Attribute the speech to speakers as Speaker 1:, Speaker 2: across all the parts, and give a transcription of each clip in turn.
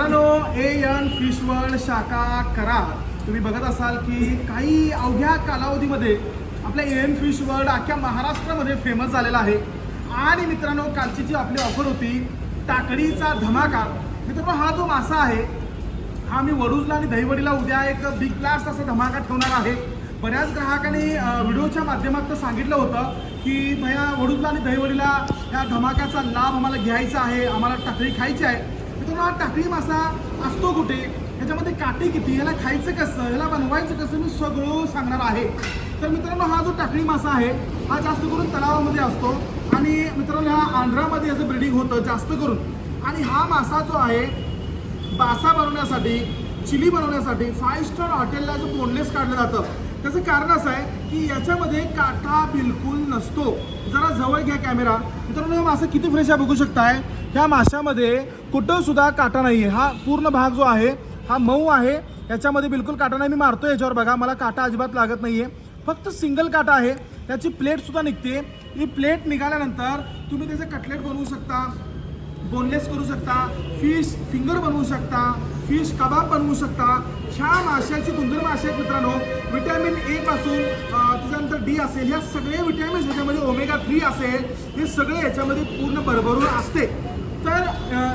Speaker 1: मित्रांनो A N fish world शाखा करा. तुम्ही बघत असाल की काही अवघ्या कालावधीमध्ये आपल्या ए एन फिश वर्ल्ड अख्ख्या महाराष्ट्रामध्ये फेमस झालेला आहे. आणि मित्रांनो कालची जी आपली ऑफर होती टाकडीचा धमाका मित्रांनो हा जो मासा आहे हा मी वडूजला आणि दहीवडीला उद्या एक बिग ब्लास्ट असा धमाका ठेवणार आहे. बऱ्याच ग्राहकांनी व्हिडिओच्या माध्यमातून सांगितलं होतं की भया वडूजला आणि दहीवडीला या धमाक्याचा लाभ आम्हाला घ्यायचा आहे आम्हाला टाकळी खायची आहे. किंवा टाकळी मासा असतो कुठे? ह्याच्यामध्ये काटे किती? ह्याला खायचं कसं? याला बनवायचं कसं? मी सगळं सांगणार आहे. तर मित्रांनो हा जो टाकळी मासा आहे हा जास्त करून तलावामध्ये असतो. आणि मित्रांनो हा आंध्रामध्ये याचं ब्रिडिंग होतं जास्त करून. आणि हा मासा जो आहे बासा बनवण्यासाठी चिली बनवण्यासाठी फाईव्ह स्टार हॉटेलला जो बोनलेस काढलं जातं त्याचं कारण असं आहे की याच्यामध्ये काटा बिलकुल नसतो. जरा जवळ घ्या कॅमेरा मित्रांनो हा मासा किती फ्रेश आहे बघू शकताय. ह्या माशामध्ये कुठंसुद्धा काटा नाही आहे हा पूर्ण भाग जो आहे हा मऊ आहे. याच्यामध्ये बिलकुल काटा नाही. मी मारतो याच्यावर बघा. मला काटा अजिबात लागत नाही आहे फक्त सिंगल काटा आहे. त्याची प्लेटसुद्धा निघते. ही प्लेट निघाल्यानंतर तुम्ही त्याचे कटलेट बनवू शकता बोनलेस करू शकता फिश फिंगर बनवू शकता. फिश कबाब बनवू शकता. ह्या माशाची गुणधर्म असे आहेत मित्रांनो. विटॅमिन ए पासून त्याच्यानंतर डी असेल. ह्या सगळे विटॅमिन्स ह्याच्यामध्ये ओमेगा थ्री असेल. हे सगळे याच्यामध्ये पूर्ण भरभरून असते. तर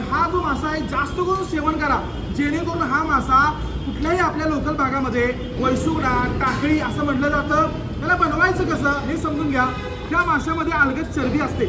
Speaker 1: हा जो मासा आहे जास्त करून सेवन करा. जेणेकरून हा मासा कुठल्याही आपल्या लोकल भागामध्ये वैसुगडा टाकळी असं म्हटलं जातं. त्याला बनवायचं कसं हे समजून घ्या. त्या माशामध्ये अलगद चरबी असते.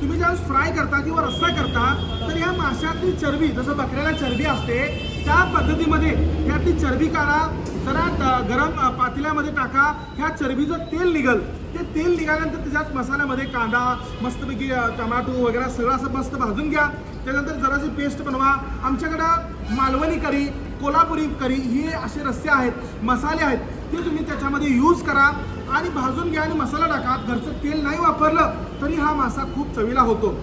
Speaker 1: तुम्ही ज्यावेळेस फ्राय करता किंवा रस्सा करता तर ह्या माशातली चरबी जसं बकऱ्याला चरबी असते त्या पद्धतीमध्ये ह्यातली चरबी काढा जरा गरम पातेल्यामध्ये टाका ह्या चरबीचं तेल निघल. ते तेल निघाल्यानंतर त्याच्यात मसाल्यामध्ये कांदा मस्तपैकी टमाटो वगैरे सगळं असं मस्त भाजून घ्या. त्यानंतर जराशी पेस्ट बनवा. आमच्याकडं मालवणी करी कोल्हापुरी करी हे असे रस्से आहेत मसाले आहेत. ते तुम्ही त्याच्यामध्ये यूज करा आणि भाजून घ्या आणि मसाला टाका. घरचं तेल नाही वापरलं तरी हा मासा खूप चवीला होतो.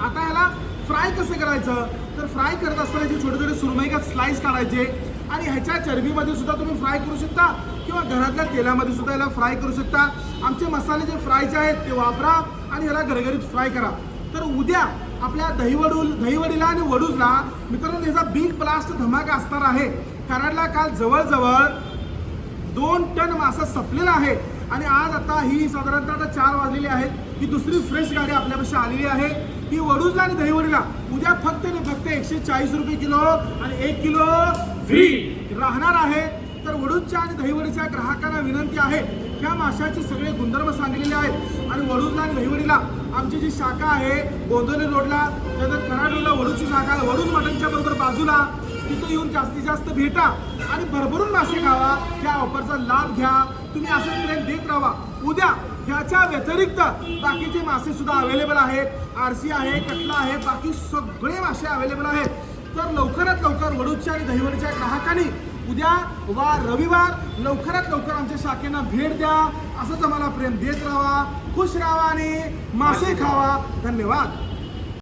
Speaker 1: आता ह्याला फ्राय कसं करायचं? तर फ्राय करत असताना जे छोटे छोटे सुरमईका स्लाइस काढायचे आणि ह्याच्या चरबीमध्ये सुद्धा तुम्ही फ्राय करू शकता किंवा घरातल्या तेलामध्ये सुद्धा याला फ्राय करू शकता. आमचे मसाले जे फ्रायचे आहेत ते वापरा आणि ह्याला गरगरीत फ्राय करा. तर उद्या आपल्या दहीवडूल दहीवडीला आणि वडूजला मित्रांनो ह्याचा बिग ब्लास्ट धमाका असणार आहे. कराडला काल जवळजवळ दोन टन मासा संपलेला आहे. आणि आज आता ही साधारणतः आता चार वाजलेली आहेत. ही दुसरी फ्रेश गाडी आपल्यापाशी आलेली आहे. ही वडूजला आणि दहीवडीला. उद्या फक्त आणि फक्त एकशे चाळीस रुपये किलो आणि एक किलो फ्री राहणार आहे. तर वडूजच्या आणि दहीवडीच्या ग्राहकांना विनंती आहे ह्या माशाचे सगळे गुणधर्म सांगलेले आहेत. आणि वडूजला आणि दहीवडीला आमची जी शाखा आहे गोंदवली रोडला त्यानंतर कराड रोडला वडूजची शाखा वडूज मटनच्या बरोबर बाजूला. तिथं येऊन जास्तीत जास्त भेटा आणि भरभरून मासे खावा. त्या ऑफरचा लाभ घ्या. तुम्ही असं प्रेम देत राहा. उद्या ह्याच्या व्यतिरिक्त बाकीचे मासे सुद्धा अवेलेबल आहेत. आरसी आहे कटला आहे बाकी सगळे मासे अवेलेबल आहेत. तर लवकरात लवकर वडूच्या आणि दहिवडीच्या ग्राहकांनी उद्या वा रविवार लवकरात लवकर आमच्या शाखेना भेट द्या. असंच आम्हाला प्रेम देत राहा. खुश राहा आणि मासे खावा. धन्यवाद.